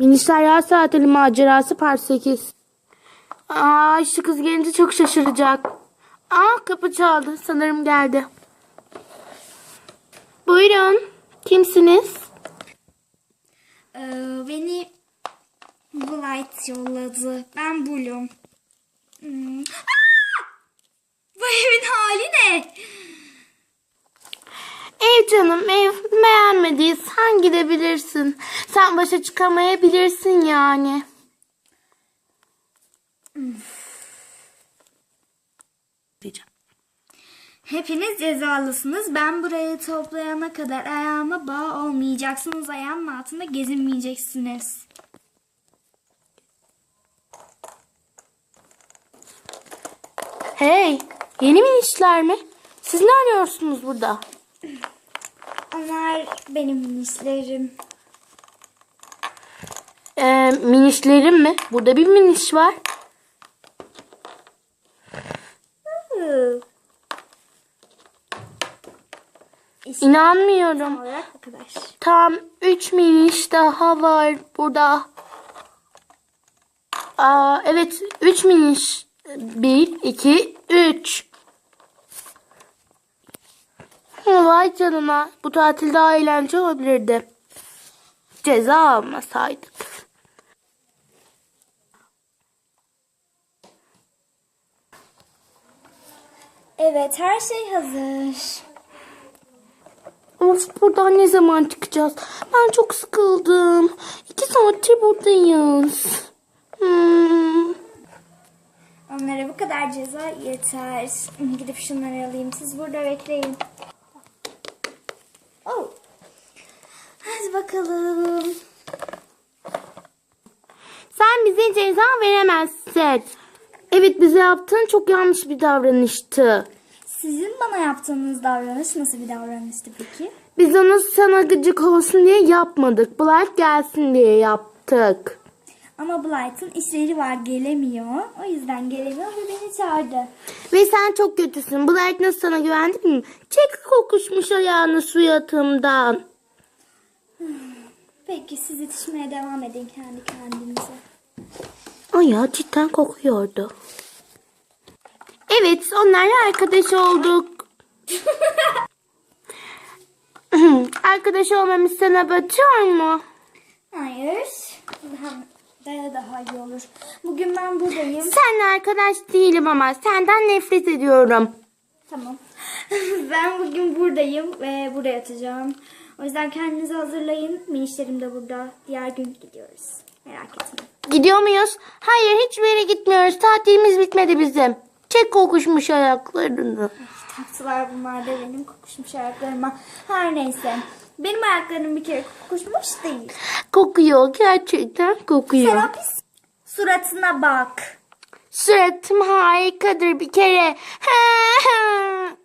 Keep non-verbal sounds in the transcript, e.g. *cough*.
Minişler Yaz Tatili Macerası Part 8. Aa şu kız gelince çok şaşıracak. Aa kapı çaldı. Sanırım geldi. Buyurun. Kimsiniz? Ee, beni Blight yolladı. Ben Bloom. Hmm. Bu evin hali ne? Ev canım ev. Beğenmediysen gidebilirsin. Sen başa çıkamayabilirsin yani. Diyeceğim. Hepiniz cezalısınız. Ben burayı toplayana kadar ayağıma bağ olmayacaksınız. Ayağımın altında gezinmeyeceksiniz. Hey, yeni minişler mi? Siz ne arıyorsunuz burada? Onlar benim minislerim. Ee, minişlerim mi? Burada bir miniş var. Hı. İnanmıyorum. Tam 3 miniş daha var burada. Aa, evet 3 miniş. 1, 2, 3. Vay canına. Bu tatil daha eğlenceli olabilirdi. Ceza almasaydık. Evet her şey hazır. Of buradan ne zaman çıkacağız? Ben çok sıkıldım. İki saattir buradayız. Hmm. Onlara bu kadar ceza yeter. Gidip şunları alayım. Siz burada bekleyin. Bakalım. Sen bize ceza veremezsin. Evet bize yaptığın çok yanlış bir davranıştı. Sizin bana yaptığınız davranış nasıl bir davranıştı peki? Biz onu sana gıcık olsun diye yapmadık. Black gelsin diye yaptık. Ama Blight'ın işleri var gelemiyor. O yüzden gelemiyor ve beni çağırdı. Ve sen çok kötüsün. Black nasıl sana güvendik mi? Çek kokuşmuş ayağını su yatımdan. Peki siz yetişmeye devam edin kendi kendinize. Ay ya cidden kokuyordu. Evet onlarla arkadaş olduk. *laughs* arkadaş olmamız sana batıyor mu? Hayır. Daha, daha, daha iyi olur. Bugün ben buradayım. Seninle arkadaş değilim ama senden nefret ediyorum. Tamam. *laughs* ben bugün buradayım ve buraya yatacağım. O yüzden kendinizi hazırlayın. Minişlerim de burada. Diğer gün gidiyoruz. Merak etmeyin. Gidiyor muyuz? Hayır hiçbir yere gitmiyoruz. Tatilimiz bitmedi bizim. Çek kokuşmuş ayaklarını. Taktılar bunlar da benim kokuşmuş ayaklarıma. Her neyse. Benim ayaklarım bir kere kokuşmuş değil. Kokuyor gerçekten kokuyor. Pis suratına bak. Suratım harikadır bir kere. *laughs*